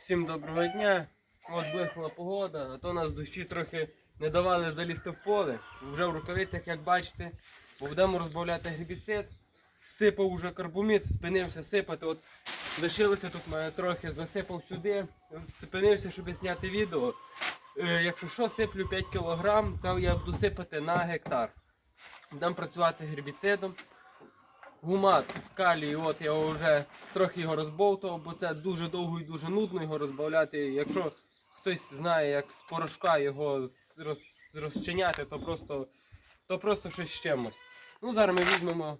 Всім доброго дня. От блихнула погода, а то нас дощі трохи не давали залізти в поле. Вже в рукавицях, як бачите, бо будемо розбавляти гербіцид. Сипав уже карбомід, спинився сипати. От лишилося тут мене трохи, засипав сюди, спинився, щоб зняти відео. Е, якщо що, сиплю 5 кг, це я буду сипати на гектар. Будемо працювати гербіцидом. Гумат калій, от я вже трохи його розбовтував, бо це дуже довго і дуже нудно його розбавляти. Якщо хтось знає, як з порошка його роз, розчиняти, то просто, то просто щось з чимось. Ну, зараз ми візьмемо,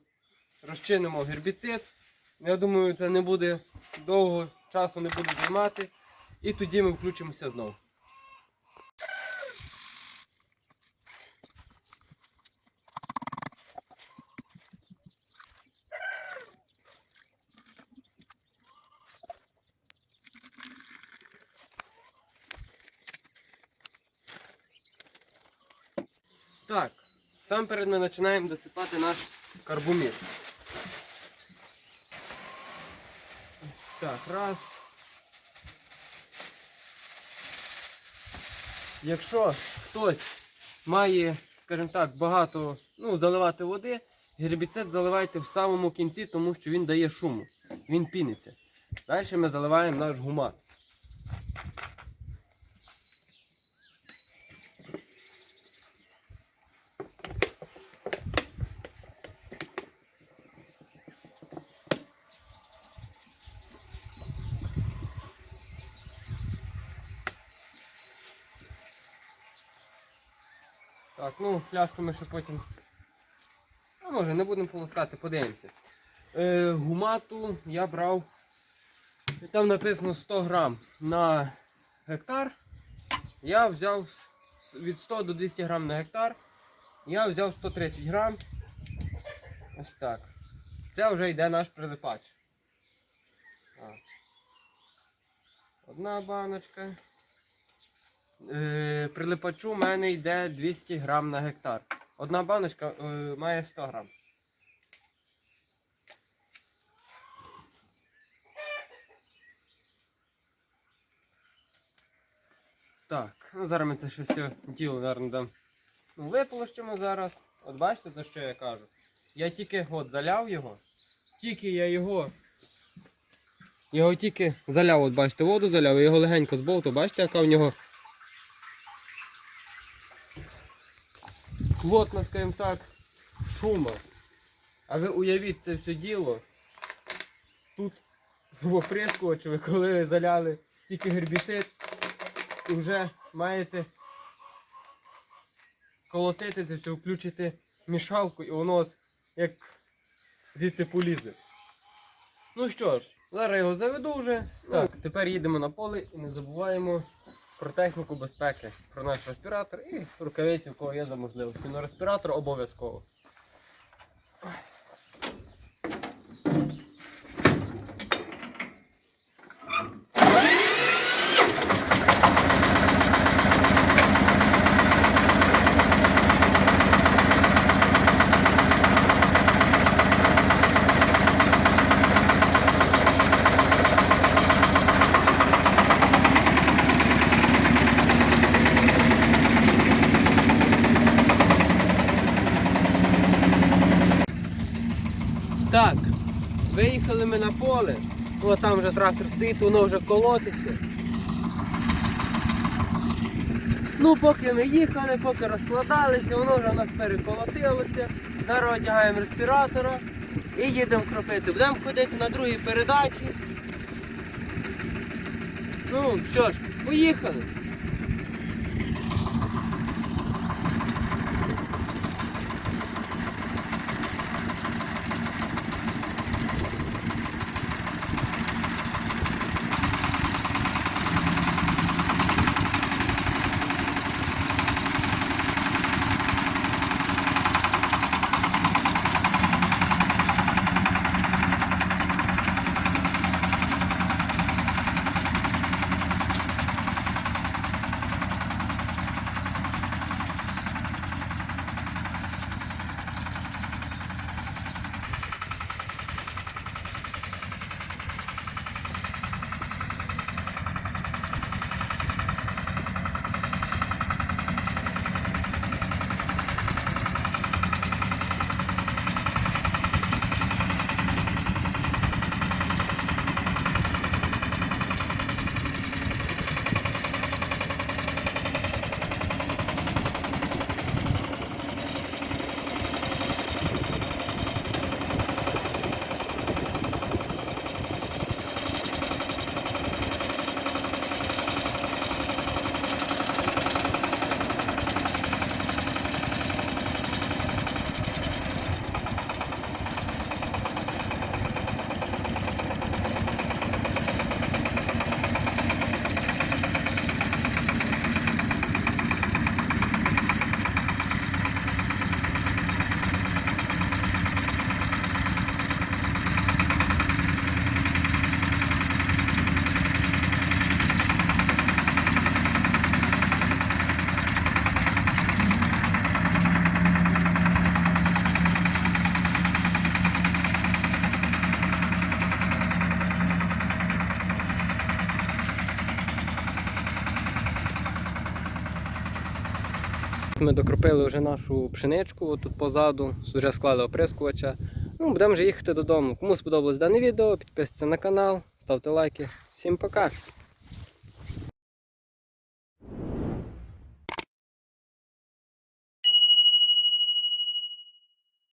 розчинимо гербіцид. Я думаю, це не буде довго часу не буде займати. І тоді ми включимося знову. Так, сам перед ми починаємо досипати наш карбомід. Ось Так, раз. Якщо хтось має, скажімо так, багато ну, заливати води, гербіцид заливайте в самому кінці, тому що він дає шуму. Він піниться. Далі ми заливаємо наш гумат. Так, ну фляжку ми ще потім. А може не будемо полоскати, подивимося. Е, гумату я брав. Там написано 100 грам на гектар. Я взяв від 100 до 200 грам на гектар. Я взяв 130 грам. Ось так. Це вже йде наш прилипач. Так. Одна баночка. Е, прилипачу у мене йде 200 грам на гектар. Одна баночка е, має 100 грам. Так, ну зараз ми це ще все діло, наверное, дам. Ну, зараз. От бачите, за що я кажу? Я тільки от заляв його. Тільки я його. Його тільки заляв, от бачите, воду заляв, я його легенько збовтав, бачите, яка в нього плотно, скажімо так, шума. А ви уявіть це все діло. Тут в оприскувачі коли ви заляли тільки гербіцид, і вже маєте колотити це все, включити мішалку і воно як звідси полізе. Ну що ж, зараз його заведу вже. Так, тепер їдемо на поле і не забуваємо про техніку безпеки, про наш респіратор і рукавиці, в кого є за можливості. Ну, респіратор обов'язково. Так, виїхали ми на поле. О, там вже трактор стоїть, воно вже колотиться. Ну, поки ми їхали, поки розкладалися, воно вже у нас переколотилося. Зараз одягаємо респіратора і їдемо кропити. Будемо ходити на другій передачі. Ну, що ж, поїхали. От ми докропили вже нашу пшеничку, тут позаду, вже склали оприскувача. Ну, будемо вже їхати додому. Кому сподобалось дане відео, підписуйтесь на канал, ставте лайки. Всім пока!